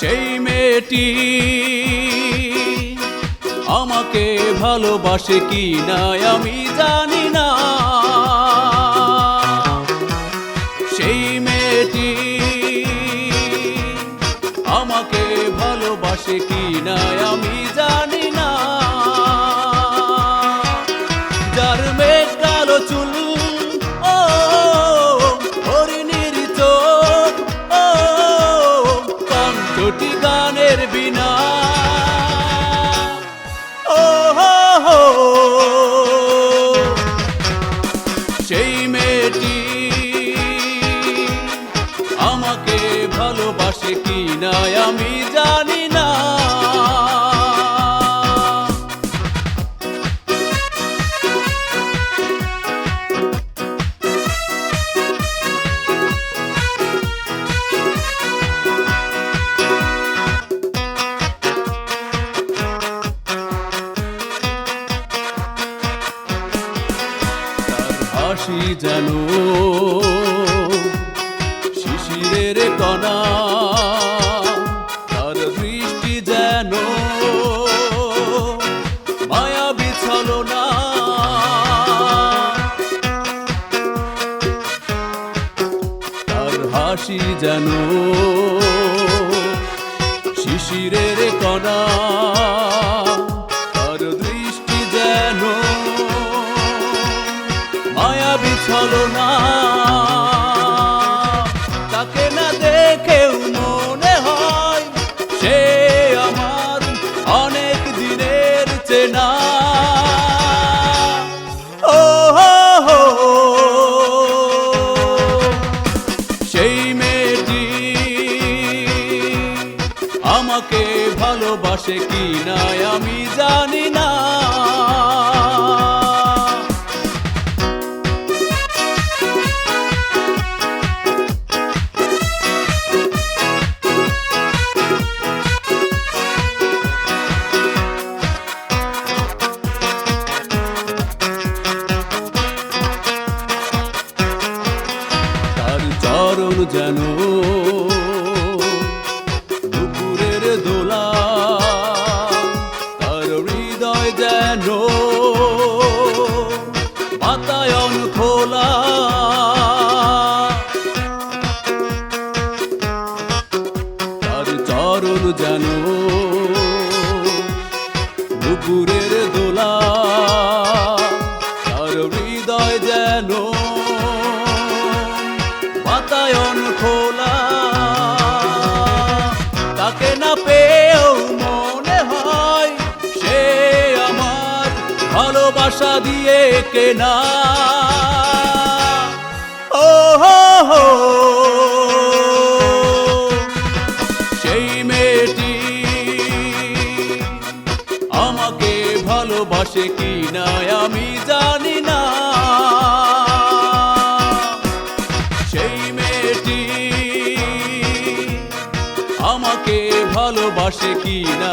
সেই মেয়েটি আমাকে ভালোবাসে কি না আমি জানি না। সেই মেয়েটি আমাকে ভালোবাসে কি না আমি কণ্ঠটি গানের বিনা। ও হো সেই মেয়েটি আমাকে ভালোবাসে কি না আমি জানি। হাসি যেন। শিশিরের কণা, তার দৃষ্টি যেন মায়া বিছালো না তার হাসি যেন শিশিরের কণা সেই মেয়েটি আমাকে ভালোবাসে কি না আমি জানি তার চরণ যেন। দুপুরের দোলা, তার হৃদয় যেন বাতায়ন খোলা। তার চরণ যেন দুপুরের দোলা, তার হৃদয় যেন ভালোবাসা দিয়ে কেনা। ও হো। হো সেই মেয়েটি আমাকে ভালোবাসে কি না আমি জানি না। সেই মেয়েটি আমাকে ভালোবাসে কি না